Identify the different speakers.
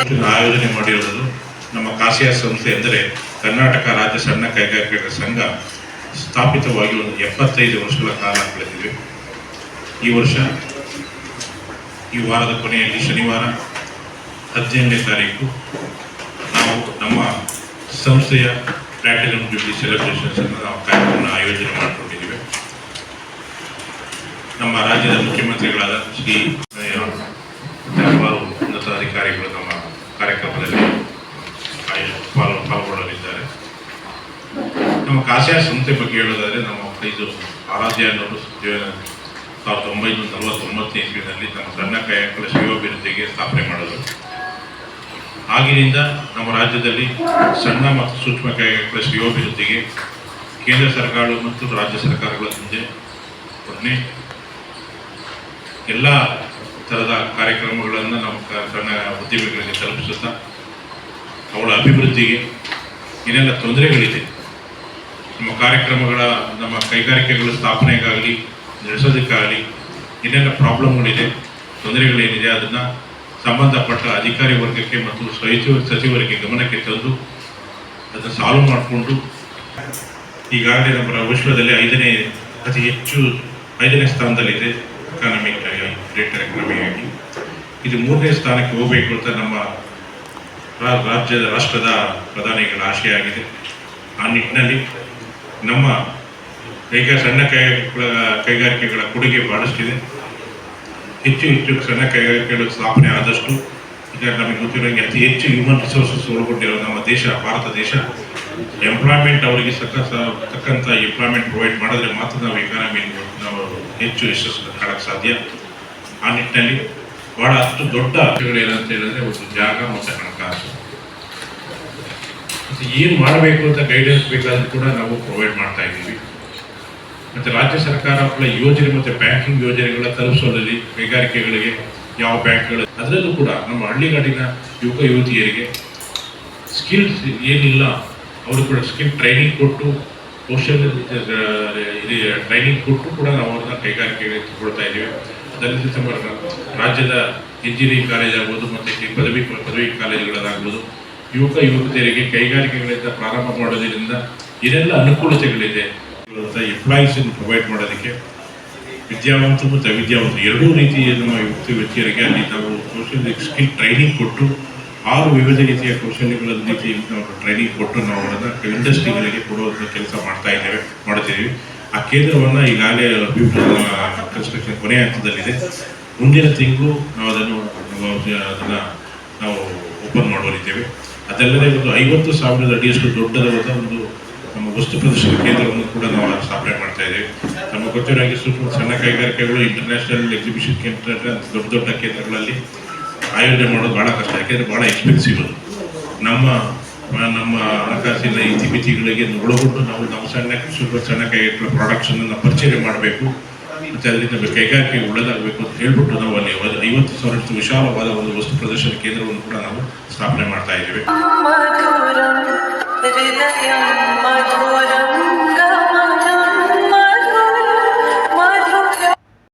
Speaker 1: ಆಯೋಜನೆ ಮಾಡಿರುವುದು ನಮ್ಮ ಕಾಸಿಯಾ ಸಂಸ್ಥೆ ಎಂದರೆ ಕರ್ನಾಟಕ ರಾಜ್ಯ ಸಣ್ಣ ಕೈಗಾರಿಕೆಗಳ ಸಂಘ ಸ್ಥಾಪಿತವಾಗಿ ಒಂದು ಎಪ್ಪತ್ತೈದು ವರ್ಷಗಳ ಕಾಲ ಕಳೆದಿವೆ ಈ ವರ್ಷ, ಈ ವಾರದ ಕೊನೆಯಲ್ಲಿ ಶನಿವಾರ ಹದಿನೆಂಟನೇ ತಾರೀಕು ನಾವು ನಮ್ಮ ಸಂಸ್ಥೆಯ ಪ್ಲಾಟಿನಮ್ ಜೂಬ್ಲಿ ಸೆಲೆಬ್ರೇಷನ್ಸ್ ಅನ್ನು ನಾವು ಕಾರ್ಯಕ್ರಮ ಆಯೋಜನೆ ಮಾಡಿಕೊಂಡಿದ್ದೇವೆ. ನಮ್ಮ ರಾಜ್ಯದ ಮುಖ್ಯಮಂತ್ರಿಗಳಾದ ಶ್ರೀ ಹಲವಾರು ಉನ್ನತ ಅಧಿಕಾರಿಗಳು ನಮ್ಮ ಕಾರ್ಯಕ್ರಮದಲ್ಲಿ ಪಾಲ್ಗೊಳ್ಳಲಿದ್ದಾರೆ. ನಮ್ಮ ಕಾಶಿಯ ಸಂಸ್ಥೆ ಬಗ್ಗೆ ಹೇಳೋದಾದರೆ ನಮ್ಮ ಇದು ಆರಾಧ್ಯ ಅನ್ನೋರು ಸಾವಿರದ ಒಂಬೈನೂರ ನಲವತ್ತೊಂಬತ್ತನೇ ಇಸ್ವಿನಲ್ಲಿ ತಮ್ಮ ಸಣ್ಣ ಕಾಯಕಗಳ ಶಿವಾಭಿವೃದ್ಧಿಗೆ ಸ್ಥಾಪನೆ ಮಾಡಿದರು. ಆಗಿನಿಂದ ನಮ್ಮ ರಾಜ್ಯದಲ್ಲಿ ಸಣ್ಣ ಮತ್ತು ಸೂಕ್ಷ್ಮ ಕೈಗಾರಿಕೆಗಳ ಶ್ರೇಯೋಭಿವೃದ್ಧಿಗೆ ಕೇಂದ್ರ ಸರ್ಕಾರ ಮತ್ತು ರಾಜ್ಯ ಸರ್ಕಾರಗಳ ಹಿಂದೆ ಒಡನೆ ಎಲ್ಲ ಥರದ ಕಾರ್ಯಕ್ರಮಗಳನ್ನು ಕ- ಸಣ್ಣ ಉದ್ಯಮಿಗಳಿಗೆ ತಲುಪಿಸುತ್ತಾ, ಅವಳ ಅಭಿವೃದ್ಧಿಗೆ ಏನೆಲ್ಲ ತೊಂದರೆಗಳಿದೆ, ನಮ್ಮ ಕಾರ್ಯಕ್ರಮಗಳ, ನಮ್ಮ ಕೈಗಾರಿಕೆಗಳ ಸ್ಥಾಪನೆಗಾಗಲಿ, ನಡೆಸೋದಕ್ಕಾಗಲಿ ಏನೆಲ್ಲ ಪ್ರಾಬ್ಲಮ್ಗಳಿದೆ, ತೊಂದರೆಗಳೇನಿದೆ ಅದನ್ನು ಸಂಬಂಧಪಟ್ಟ ಅಧಿಕಾರಿ ವರ್ಗಕ್ಕೆ ಮತ್ತು ಸಚಿವ, ಸಚಿವರಿಗೆ ಗಮನಕ್ಕೆ ತಂದು ಅದನ್ನು ಸಾಲ್ವ್ ಮಾಡಿಕೊಂಡು, ಈಗಾಗಲೇ ನಮ್ಮ ವಿಶ್ವದಲ್ಲಿ ಐದನೇ ಅತಿ ಹೆಚ್ಚು, ಐದನೇ ಸ್ಥಾನದಲ್ಲಿದೆ. ಎಕಾನಮಿಕ್ ಗ್ರೇಟರ್ ಎಕಾನಮಿ ಆಗಿ. ಇದು ಮೂರನೇ ಸ್ಥಾನಕ್ಕೆ ಹೋಗಬೇಕು ಅಂತ ನಮ್ಮ ರಾಜ್ಯದ, ರಾಷ್ಟ್ರದ ಪ್ರಧಾನಿಗಳ ಆಶಯ ಆಗಿದೆ. ಆ ನಿಟ್ಟಿನಲ್ಲಿ ನಮ್ಮ ಕೈಗಾರ ಸಣ್ಣ ಕೈಗಾರಿಕೆಗಳ ಕೈಗಾರಿಕೆಗಳ ಕೊಡುಗೆ ಬಹಳಷ್ಟಿದೆ. ಹೆಚ್ಚು ಹೆಚ್ಚು ಸಣ್ಣ ಕೈಗಾರಿಕೆಗಳು ಸ್ಥಾಪನೆ ಆದಷ್ಟು ಈಗ ನಮಗೆ ಗೊತ್ತಿರೋಂಗೆ ಅತಿ ಹೆಚ್ಚು ಹ್ಯೂಮನ್ ರಿಸೋರ್ಸಸ್ ಒಳಗೊಂಡಿರೋ ನಮ್ಮ ದೇಶ, ಭಾರತ ದೇಶ. ಎಂಪ್ಲಾಯ್ಮೆಂಟ್ ಅವರಿಗೆ ತಕ್ಕ ತಕ್ಕಂಥ ಎಂಪ್ಲಾಯ್ಮೆಂಟ್ ಪ್ರೊವೈಡ್ ಮಾಡಿದ್ರೆ ಮಾತ್ರ ನಾವು ಎಕಾನಮಿ ನಾವು ಹೆಚ್ಚು ಯಶಸ್ಸು ಕಾಣಕ್ಕೆ ಸಾಧ್ಯ. ಆ ನಿಟ್ಟಿನಲ್ಲಿ ಬಹಳ ಅಷ್ಟು ದೊಡ್ಡ ಏನಂತ ಹೇಳಿದ್ರೆ ಒಂದು ಜಾಗ ಮತ್ತು ಹಣಕಾಸು ಮತ್ತು ಏನು ಮಾಡಬೇಕು ಅಂತ ಗೈಡೆನ್ಸ್ ಬೇಕಾದ್ರೂ ಕೂಡ ನಾವು ಪ್ರೊವೈಡ್ ಮಾಡ್ತಾ ಇದ್ದೀವಿ. ಮತ್ತು ರಾಜ್ಯ ಸರ್ಕಾರ ಕೂಡ ಯೋಜನೆ ಮತ್ತು ಬ್ಯಾಂಕಿಂಗ್ ಯೋಜನೆಗಳ ತಲುಪಿಸೋದ್ರಲ್ಲಿ ಕೈಗಾರಿಕೆಗಳಿಗೆ ಯಾವ ಬ್ಯಾಂಕ್ಗಳು, ಅದರಲ್ಲೂ ಕೂಡ ನಮ್ಮ ಹಳ್ಳಿಗಾಡಿನ ಯುವಕ ಯುವತಿಯರಿಗೆ ಸ್ಕಿಲ್ಸ್ ಏನಿಲ್ಲ ಅವರು ಕೂಡ ಸ್ಕಿಲ್ ಟ್ರೈನಿಂಗ್ ಕೊಟ್ಟು ಕೌಶಲ್ಯ ಟ್ರೈನಿಂಗ್ ಕೊಟ್ಟು ಕೂಡ ನಾವು ಅವ್ರನ್ನ ಕೈಗಾರಿಕೆಗೆ ಕೊಡ್ತಾ ಇದ್ದೀವಿ ಅದರಲ್ಲಿ ಸಂಬಂಧ ರಾಜ್ಯದ ಇಂಜಿನಿಯರಿಂಗ್ ಕಾಲೇಜ್ ಆಗ್ಬೋದು, ಮತ್ತು ಪದವಿ ಪದವಿ ಕಾಲೇಜುಗಳಾಗ್ಬೋದು, ಯುವಕ, ಯುವತಿಯರಿಗೆ ಕೈಗಾರಿಕೆಗಳಿಂದ ಪ್ರಾರಂಭ ಮಾಡೋದ್ರಿಂದ ಏನೆಲ್ಲ ಅನುಕೂಲತೆಗಳಿದೆ. ಎಂಪ್ಲಾಯೀಸ್ ಪ್ರೊವೈಡ್ ಮಾಡೋದಕ್ಕೆ ವಿದ್ಯಾವಂತ ಮತ್ತು ಅವಿದ್ಯಾವಂತ ಎರಡೂ ರೀತಿಯ ನಮ್ಮ ಯುವಕ ಯುವತಿಯರಿಗೆ ಅಲ್ಲಿ ನಾವು ಸೋಷಿಯಲ್ ಸ್ಕಿಲ್ ಟ್ರೈನಿಂಗ್ ಕೊಟ್ಟು ಆರು ವಿವಿಧ ರೀತಿಯ ಕೌಶಲ್ಯಗಳ ರೀತಿ ನಾವು ಟ್ರೈನಿಂಗ್ ಕೊಟ್ಟು ನಾವು ಅದನ್ನು ಇಂಡಸ್ಟ್ರಿಗಳಿಗೆ ಕೊಡುವಂಥ ಕೆಲಸ ಮಾಡ್ತಾ ಇದ್ದೇವೆ ಮಾಡ್ತಿದ್ದೀವಿ ಆ ಕೇಂದ್ರವನ್ನು ಈಗಾಗಲೇ ಕನ್ಸ್ಟ್ರಕ್ಷನ್ ಕೊನೆಯ ಹಂತದಲ್ಲಿದೆ. ಮುಂದಿನ ತಿಂಗಳು ನಾವು ಅದನ್ನು ಅದನ್ನು ನಾವು ಓಪನ್ ಮಾಡುವಲ್ಲಿದ್ದೇವೆ ಅದಲ್ಲದೆ ಒಂದು ಐವತ್ತು ಸಾವಿರದ ಅಡಿಯಷ್ಟು ದೊಡ್ಡದಾದ ಒಂದು ನಮ್ಮ ವಸ್ತು ಪ್ರದರ್ಶನ ಕೇಂದ್ರವನ್ನು ಕೂಡ ನಾವು ಸ್ಥಾಪನೆ ಮಾಡ್ತಾ ಇದ್ದೇವೆ. ನಮ್ಮ ಗೊತ್ತಿರೋ ಸಣ್ಣ ಕೈಗಾರಿಕೆಗಳು ಇಂಟರ್ನ್ಯಾಷನಲ್ ಎಕ್ಸಿಬಿಷನ್ ಕೇಂದ್ರ ದೊಡ್ಡ ದೊಡ್ಡ ಕೇಂದ್ರಗಳಲ್ಲಿ ಆಯೋಜನೆ ಮಾಡೋದು ಭಾಳ ಕಷ್ಟ, ಯಾಕೆಂದರೆ ಭಾಳ ಎಕ್ಸ್ಪೆನ್ಸಿವ್ ಅದು. ನಮ್ಮ ನಮ್ಮ ಹಣಕಾಸಿನ ಇತಿಮಿತಿಗಳಿಗೆ ಒಳಗೊಂಡು ನಾವು ನಮ್ಮ ಸಣ್ಣ ಸ್ವಲ್ಪ ಸಣ್ಣ ಕೈಗೆಟ್ಟ ಪ್ರಾಡಕ್ಷನನ್ನು ಪರಿಚಯ ಮಾಡಬೇಕು. ಮತ್ತು ಅದರಿಂದ ಕೈಗಾರಿಕೆ ಒಳ್ಳೆಯದಾಗಬೇಕು ಅಂತ ಹೇಳ್ಬಿಟ್ಟು ನಾವು ಅಲ್ಲಿ ಐವತ್ತು ಸಾವಿರಷ್ಟು ವಿಶಾಲವಾದ ಒಂದು ವಸ್ತು ಪ್ರದರ್ಶನ ಕೇಂದ್ರವನ್ನು ಕೂಡ ನಾವು ಸ್ಥಾಪನೆ ಮಾಡ್ತಾ ಇದ್ದೇವೆ.